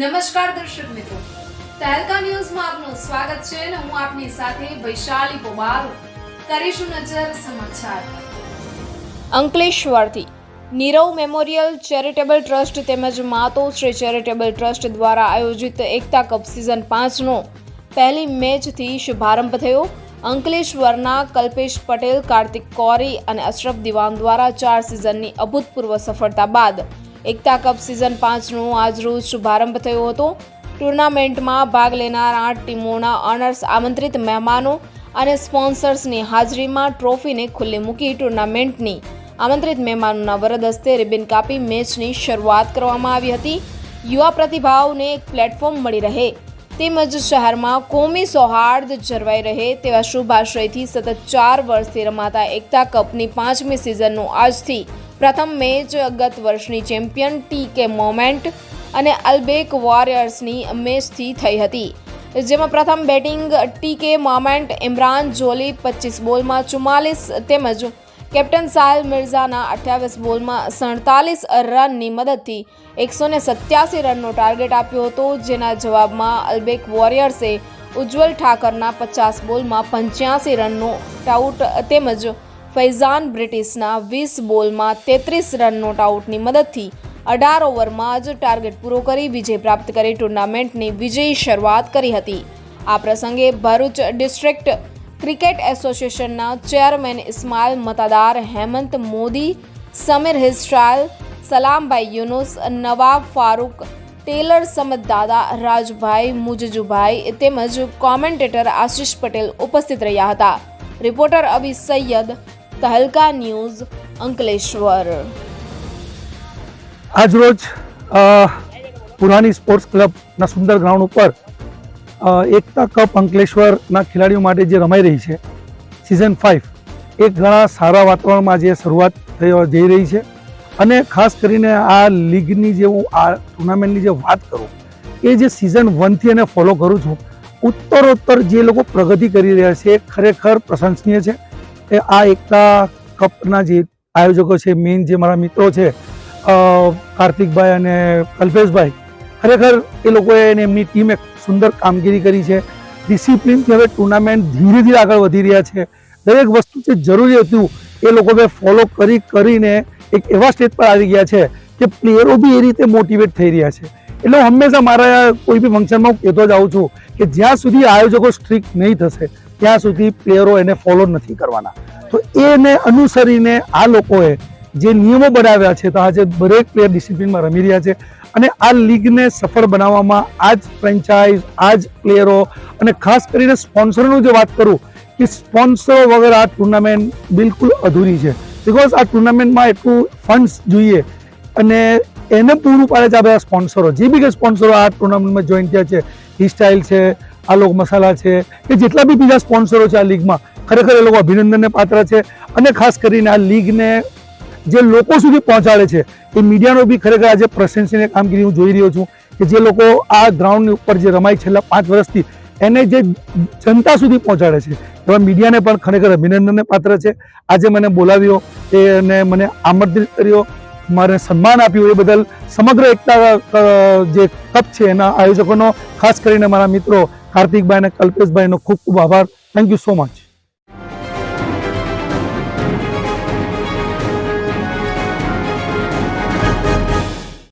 નમસ્કાર દર્શક મિત્રો. તહેલકા ન્યૂઝમાં આપનું સ્વાગત છે અને હું આપની સાથે વૈશાલી પોબારો કરીશું નજર સમાચાર. અંકલેશ્વરથી નીરવ મેમોરિયલ ચેરિટેબલ ટ્રસ્ટ તેમજ માતોશ્રી ચેરિટેબલ ટ્રસ્ટ દ્વારા આયોજિત એકતા કપ સિઝન પાંચનો પહેલી મેચથી શુભારંભ થયો. અંકલેશ્વરના કલ્પેશ પટેલ, કાર્તિક કોરી અને અશરફ દિવાન દ્વારા ચાર સિઝનની અભૂતપૂર્વ સફળતા બાદ એકતા કપ સિઝન પાંચનો આજરોજ શુભારંભ થયો હતો. ટુર્નામેન્ટમાં ભાગ લેનાર આઠ ટીમોના ઓનર્સ આમંત્રિત મહેમાનો અને સ્પોન્સર્સની હાજરીમાં ટ્રોફીને ખુલ્લી મૂકી ટુર્નામેન્ટની આમંત્રિત મહેમાનોના વરદ હસ્તે રિબિન કાપી મેચની શરૂઆત કરવામાં આવી હતી. યુવા પ્રતિભાવને એક પ્લેટફોર્મ મળી રહે. તેમજ શહેરમાં કોમી સૌહાર્દ જળવાઈ રહે તેવા શુભ સતત ચાર વર્ષથી રમાતા એકતા કપની પાંચમી સિઝનનું આજથી પ્રથમ મેચ ગત વર્ષની ચેમ્પિયન ટી કે મોમેન્ટ અને અલ્બેક વોરિયર્સની મેચથી થઈ હતી. જેમાં પ્રથમ batting T K moment Imran Jolly પચીસ બોલમાં ચુમ્માલીસ તેમજ કેપ્ટન સાહિલ મિર્ઝાના અઠ્યાવીસ બોલમાં સડતાલીસ રનની મદદથી એકસો ને સત્યાસી રનનો ટાર્ગેટ આપ્યો હતો, જેના જવાબમાં અલ્બેક વોરિયર્સે ઉજ્જવલ ઠાકરના પચાસ બોલમાં પંચ્યાસી રનનો ટાઉટ તેમજ ફૈઝાન બ્રિટિશના વીસ બોલમાં તેત્રીસ રનનો ટાઉટની મદદથી અઢાર ઓવરમાં જ ટાર્ગેટ પૂરો કરી વિજય પ્રાપ્ત કરી ટુર્નામેન્ટની વિજયી શરૂઆત કરી હતી. આ પ્રસંગે ભરૂચ ડિસ્ટ્રિક્ટ ક્રિકેટ એસોસિએશનના ચેરમેન ઇસ્માઇલ મતાદાર હેમંત મોદી, સમીર હિસ્ટ્રાયલ સલામભાઈ યુનુસ, નવાબ ફારૂક, ટેલર સમદ દાદા, રાજભાઈ મુજજુભાઈ તેમજ કોમેન્ટેટર આશિષ પટેલ ઉપસ્થિત રહ્યા હતા. Reporter Abi Saiyed, Tehelka news, Ankleshwar. આજરોજ પુરાની સ્પોર્ટ્સ ક્લબના સુંદર ગ્રાઉન્ડ ઉપર એકતા કપ અંકલેશ્વરના ખેલાડીઓ માટે જે રમાઈ રહી છે સિઝન ફાઇવ એ ઘણા સારા વાતાવરણમાં જે શરૂઆત થઈ જઈ રહી છે. અને ખાસ કરીને આ લીગની જે હું આ ટુર્નામેન્ટની જે વાત કરું, એ જે સિઝન વનથી એને ફોલો કરું છું, ઉત્તરોત્તર જે લોકો પ્રગતિ કરી રહ્યા છે, એ ખરેખર પ્રશંસનીય છે. એ આ એકતા કપના જે આયોજકો છે મેઇન જે મારા મિત્રો છે કાર્તિકભાઈ અને કલ્પેશભાઈ, ખરેખર એ લોકોએ અને એમની ટીમે સુંદર કામગીરી કરી છે. ડિસિપ્લિનથી હવે ટુર્નામેન્ટ ધીરે ધીરે આગળ વધી રહ્યા છે. દરેક વસ્તુ જે જરૂરી હતું, એ લોકોએ ફોલો કરી, કરીને એક એવા સ્ટેજ પર આવી ગયા છે કે પ્લેયરો બી એ રીતે મોટિવેટ થઈ રહ્યા છે. એટલે હું હંમેશા મારા કોઈ બી ફંક્શનમાં કહેતો જ આવું છું કે જ્યાં સુધી આયોજકો સ્ટ્રિક્ટ નહીં થશે, ત્યાં સુધી પ્લેયરો એને ફોલો નથી કરવાના. તો એને અનુસરીને આ લોકોએ જે નિયમો બનાવ્યા છે તો આજે દરેક પ્લેયર ડિસિપ્લિનમાં રમી રહ્યા છે. અને આ લીગને સફળ બનાવવામાં આ જ ફ્રેન્ચાઇઝ આ જ પ્લેયરો અને ખાસ કરીને સ્પોન્સરનું જે વાત કરું કે સ્પોન્સરો વગર આ ટુર્નામેન્ટ બિલકુલ અધૂરી છે. બિકોઝ આ ટુર્નામેન્ટમાં એટલું ફંડ્સ જોઈએ અને એને પૂરું પાડે છે આ બધા સ્પોન્સરો જે બી કે સ્પોન્સરો આ ટુર્નામેન્ટમાં જોઈન થયા છે ટી સ્ટાઇલ છે લોક મસાલા છે, કે જેટલા બી બીજા સ્પોન્સરો છે આ લીગમાં, ખરેખર એ લોકો અભિનંદનને પાત્ર છે. અને ખાસ કરીને આ લીગને જે લોકો સુધી પહોંચાડે છે, એ મીડિયાનો બી ખરેખર આજે પ્રશંસનીય કામગીરી હું જોઈ રહ્યો છું કે જે લોકો આ ગ્રાઉન્ડની ઉપર જે રમાય છેલ્લા પાંચ વર્ષથી, એને જે જનતા સુધી પહોંચાડે છે, એવા મીડિયાને પણ ખરેખર અભિનંદનને પાત્ર છે. આજે મને બોલાવ્યો એ અને મને આમંત્રિત કર્યો, મારે સન્માન આપ્યું એ બદલ સમગ્ર એકતા જે કપ છે એના આયોજકોનો, ખાસ કરીને મારા મિત્રો કાર્તિકભાઈ અને કલ્પેશભાઈનો ખૂબ ખૂબ આભાર. Thank you so much